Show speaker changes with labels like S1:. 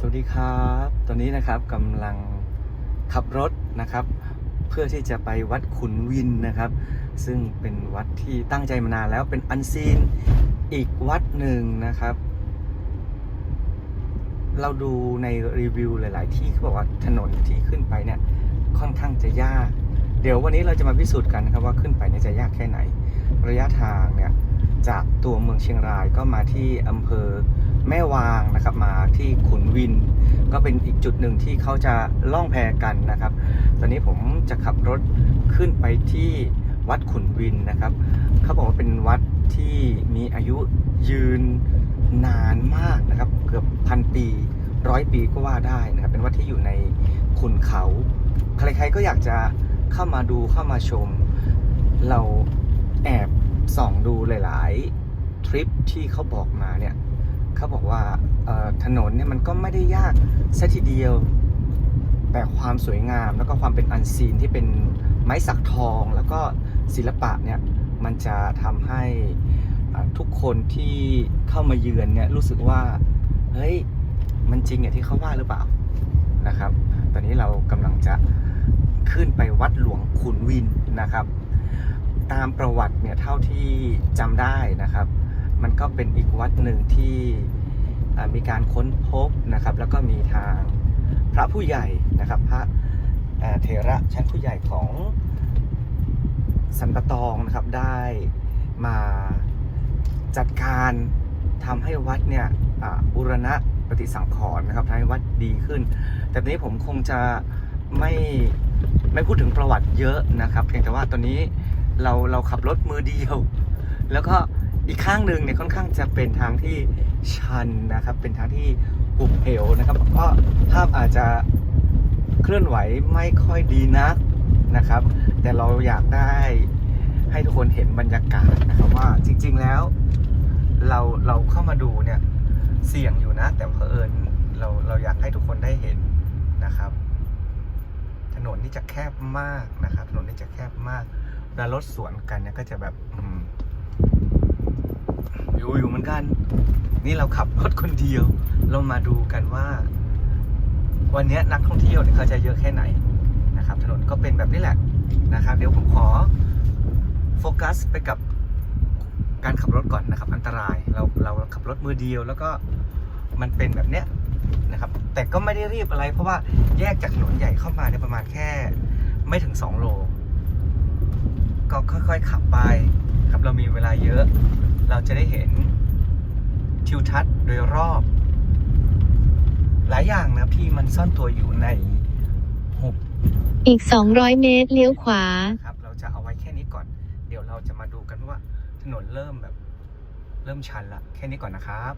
S1: สวัสดีครับ ตอนนี้นะครับกำลังขับรถนะครับ เพื่อที่จะไปวัดขุนวินนะครับ ซึ่งเป็นวัดที่ตั้งใจมานานแล้วเป็นอันซีนอีกวัดหนึ่งนะครับ เราดูในรีวิวหลาย ๆ ที่เขาบอกว่าถนนที่ขึ้นไปเนี่ยค่อนข้างจะยาก เดี๋ยววันนี้เราจะมาพิสูจน์กันนะครับว่าขึ้นไปเนี่ยจะยากแค่ไหน ระยะทางเนี่ยจากตัวเมืองเชียงรายก็มาที่อำเภอ แม่วางนะครับมาที่ขุนวิน ก็เป็นอีกจุดหนึ่งที่เขาจะล่องแพกันนะครับ ตอนนี้ผมจะขับรถขึ้นไปที่วัดขุนวินนะครับ เขาบอกว่าเป็นวัดที่มีอายุยืนนานมากนะครับเกือบพันปีร้อยปีก็ว่าได้นะครับ เป็นวัดที่อยู่ในขุนเขา ใครๆก็อยากจะเข้ามาดูเข้ามาชม เราแอบส่องดูหลาย ๆ ทริปที่เขาบอกมาเนี่ย เขาบอกว่าถนนเนี่ยมันก็ไม่ได้ยากซะทีเดียว แต่ความสวยงามแล้วก็ความเป็นอันซีนที่เป็นไม้สักทองแล้วก็ศิลปะเนี่ยมันจะทำให้ทุกคนที่เข้ามาเยือนเนี่ยรู้สึกว่าเฮ้ยมันจริงอย่างที่เขาว่าหรือเปล่านะครับ ตอนนี้เรากำลังจะขึ้นไปวัดหลวงขุนวินนะครับ ตามประวัติเนี่ยเท่าที่จำได้นะครับ มันก็เป็นอีกวัดหนึ่งที่มีการค้นพบนะครับ แล้วก็มีทางพระผู้ใหญ่นะครับพระเถระชั้นผู้ใหญ่ของสันปะตองนะครับได้มาจัดการทำให้วัดเนี่ยอ่าบูรณะปฏิสังขรณ์นะครับทำให้วัดดีขึ้น แต่ทีนี้ผมคงจะไม่ไม่พูดถึงประวัติเยอะนะครับ เพียงแต่ว่าตอนนี้เราเราขับรถมือเดียว แล้วก็ อีกข้างหนึ่งเนี่ยค่อนข้างจะเป็นทางที่ชันนะครับ เป็นทางที่หุบเหวนะครับ ก็ภาพอาจจะเคลื่อนไหวไม่ค่อยดีนักนะครับ แต่เราอยากได้ให้ทุกคนเห็นบรรยากาศนะครับว่าจริง ๆแล้ว เราเราเข้ามาดูเนี่ยเสี่ยงอยู่นะ แต่เผอิญเราเราอยากให้ทุกคนได้เห็นนะครับ ถนนนี่จะแคบมากนะครับ ถนนนี่จะแคบมากเวลารถสวนกันเนี่ยก็จะแบบอืม อยู่อยู่เหมือนกัน นี่เราขับรถคนเดียว เรามาดูกันว่า วันนี้นักท่องเที่ยวเนี่ยเขาจะเยอะแค่ไหนนะครับ ถนนก็เป็นแบบนี้แหละนะครับ เดี๋ยวผมขอโฟกัสไปกับการขับรถก่อนนะครับ อันตรายเราเราขับรถมือเดียว แล้วก็มันเป็นแบบเนี้ยนะครับ แต่ก็ไม่ได้รีบอะไร เพราะว่าแยกจากถนนใหญ่เข้ามาเนี่ยประมาณแค่ไม่ถึง 2 โล ก็ค่อยๆขับไปครับเรามีเวลาเยอะ เราจะได้เห็นทิวทัศน์โดยรอบ หลายอย่างนะที่มันซ่อนตัวอยู่ในหุบ
S2: อีก 200 เมตรเลี้ยวขวา
S1: ครับ เราจะเอาไว้แค่นี้ก่อน เดี๋ยวเราจะมาดูกันว่าถนนเริ่มแบบ เริ่มชันละ แค่นี้ก่อนนะครับ